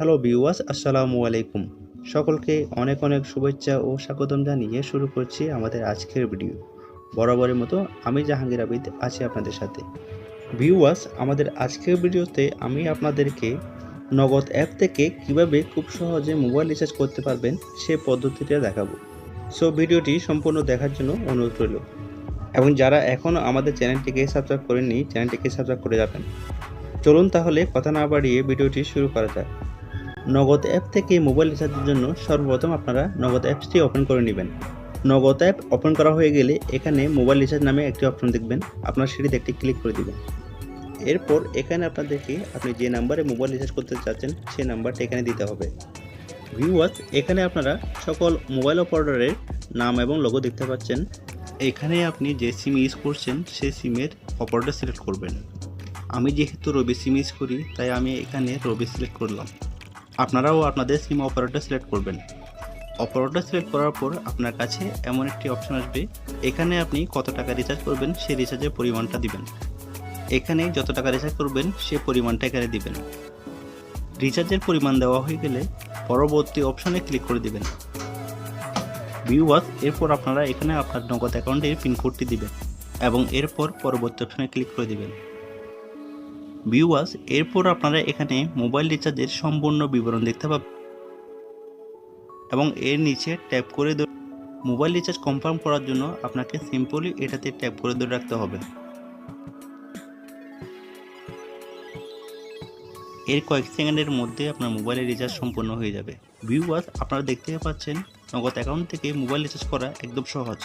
Hello viewers, আসসালামু আলাইকুম। সকলকে অনেক অনেক শুভেচ্ছা ও স্বাগতম জানিয়ে শুরু করছি আমাদের আজকের ভিডিও। বরাবরের মতো আমি জাহাঙ্গীর আবিদ আছি আপনাদের সাথে। ভিউয়ার্স, আমাদের আজকের ভিডিওতে আমি আপনাদেরকে নগদ অ্যাপ থেকে কীভাবে খুব সহজে মোবাইল রিচার্জ করতে পারবেন সে পদ্ধতিটা দেখাবো। সো, ভিডিওটি সম্পূর্ণ দেখার জন্য অনুরোধ রইল। এবং যারা এখনও আমাদের চ্যানেলটিকে সাবস্ক্রাইব করেননি, চ্যানেলটিকে সাবস্ক্রাইব করে যাবেন। চলুন তাহলে কথা না বাড়িয়ে ভিডিওটি শুরু করা যাক। নগদ অ্যাপ থেকে মোবাইল রিচার্জের জন্য সর্বপ্রথম আপনারা নগদ অ্যাপসটি ওপেন করে নেবেন। নগদ অ্যাপ ওপেন করা হয়ে গেলে এখানে মোবাইল রিচার্জ নামে একটি অপশন দেখবেন। আপনার সেটিতে একটি ক্লিক করে দেবেন। এরপর এখানে আপনাদেরকে আপনি যে নাম্বারে মোবাইল রিচার্জ করতে চাচ্ছেন সেই নাম্বারটা এখানে দিতে হবে। ভিউয়ার্স, এখানে আপনারা সকল মোবাইল অপারেটরের নাম এবং লোগো দেখতে পাচ্ছেন। এখানে আপনি যে সিম ইউজ করছেন, সেই সিমের অপারেটর সিলেক্ট করবেন। আমি যেহেতু রবি সিম ইউজ করি, তাই আমি এখানে রবি সিলেক্ট করলাম। আপনারাও আপনাদের সিম অপারেটর সিলেক্ট করবেন। অপারেটর সিলেক্ট করার পর আপনার কাছে এমন একটি অপশন আসবে, এখানে আপনি কত টাকা রিচার্জ করবেন, সেই রিচার্জের পরিমাণটা দিবেন। এখানে যত টাকা রিচার্জ করবেন, সে পরিমাণটা এখানে দিবেন। রিচার্জের পরিমাণ দেওয়া হয়ে গেলে পরবর্তী অপশনে ক্লিক করে দিবেন। ভিউয়ার্স এরপর আপনারা এখানে আপনার নগদ অ্যাকাউন্টের পিনকোডটি দিবেন এবং এরপর পরবর্তী অপশনে ক্লিক করে দিবেন। ভিউয়ার্স এরপর আপনারা এখানে মোবাইল রিচার্জের সম্পূর্ণ বিবরণ দেখতে পাবেন। এবং এর নিচে ট্যাপ করে মোবাইল রিচার্জ কনফার্ম করার জন্য আপনাকে সিম্পলি এটাতে ট্যাপ করে ধরে রাখতে হবে। এর কয়েক সেকেন্ডের মধ্যে আপনার মোবাইলের রিচার্জ সম্পূর্ণ হয়ে যাবে। ভিউয়ার্স আপনারা দেখতে পাচ্ছেন নগদ অ্যাকাউন্ট থেকে মোবাইল রিচার্জ করা একদম সহজ।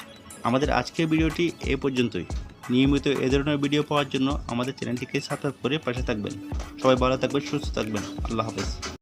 আমাদের আজকের ভিডিওটি এ পর্যন্তই। নিয়মিত এ ধরনের ভিডিও পাওয়ার জন্য আমাদের চ্যানেলটিকে সাবস্ক্রাইব করে পাশে থাকবেন। সবাই ভালো থাকবেন, সুস্থ থাকবেন। আল্লাহ হাফেজ।